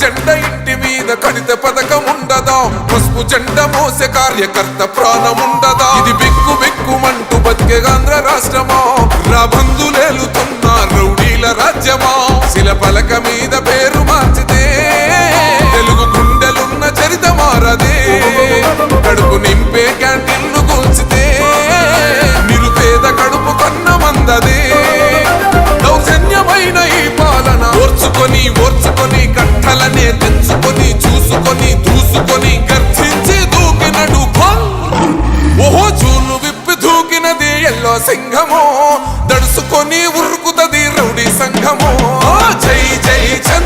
జెండ ఇంటి మీద కడిత పథకం ఉండదా? పసుపు జెండ మోసే కార్యకర్త ప్రాణం ఉండదా? ఇది బిక్కు బిక్కుమంటూ బతికే ఆంధ్ర రాష్ట్రమా? రా బంధులేలుతున్న రౌడీల రాజ్యమా? శిల పలక మీద పట్టుకొని కట్టలనే తెంచుకొని చూసుకొని దూసుకొని గర్జించి దూకినడు ఓహో చూలు విప్పి దూకినది ఎల్లో సింహము. దడుసుకొని ఉరుకుతది రౌడీ సంఘము. జై జై చంద్ర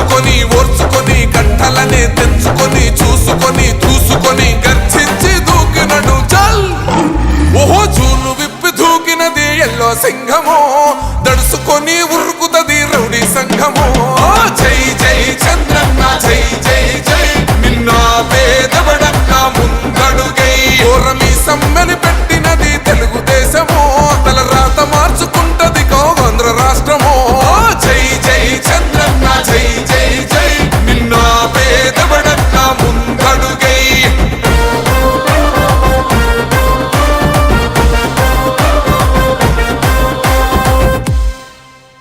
పాలన ఓర్చుకొని ఓర్చుకొని కట్టలనే తెంచుకొని చూసుకొని దూసుకొని